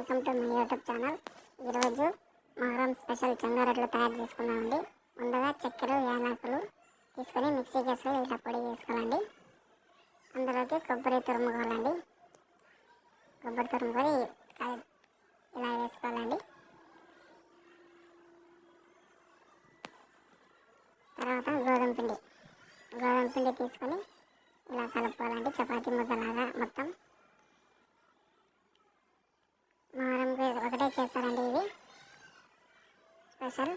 Welcome to my YouTube channel. ఈరోజు Muharram special చంగారెట్లు తయారు చేసుకున్నామండి ముందుగా చక్కెర యాలకులు తీసుకొని మిక్సీ వేసుకొని ఇలా పొడి చేసుకోవాలండి. అందులోకి కొబ్బరి తురుముకోవాలండి. కొబ్బరి తురుముకొని ఇలా వేసుకోవాలండి. తర్వాత గోధుమ పిండి. గోధుమ పిండి తీసుకొని ఇలా కలుపుకోవాలండి. చపాతీ ముద్దలాగా మొత్తం. మొహరంకి చేస్తారండి ఇవి. స్పెషల్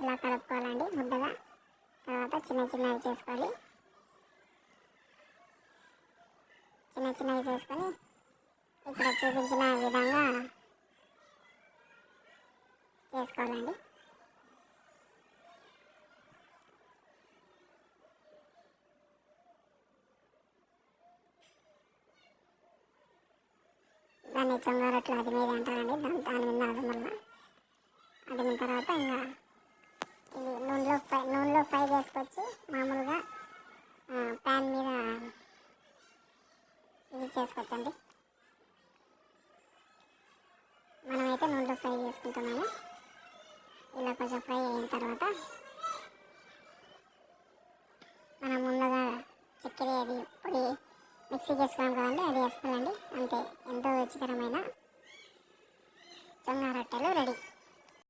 ఇలా కలుపుకోవాలండి ముద్దగా. తర్వాత చిన్న చిన్నవి చేసుకోవాలి చిన్న చిన్నవి చేసుకొని ఇక్కడ చూపించిన విధంగా చేసుకోవాలండి. దాన్ని చొంగారట్లు అది మీద అంటారండి దాని దాని మీద అదమల్ల అదిమిన తర్వాత ఇంకా ఇది నూనెలో ఫ్రై నూనెలో ఫ్రై చేసుకొచ్చి మామూలుగా ప్యాన్ మీద ఇది చేసుకోవచ్చండి మనమైతే నూనెలో ఫ్రై చేసుకుంటున్నాము. ఇలా కొంచెం ఫ్రై అయిన తర్వాత మనం ముందుగా చక్కెర అది పొడి మిక్సీ చేసుకున్నాం కదండి అది వేసుకోవాలండి. అంతే ఎంతో రుచికరమైన చొంగా రొట్టెలు రెడీ.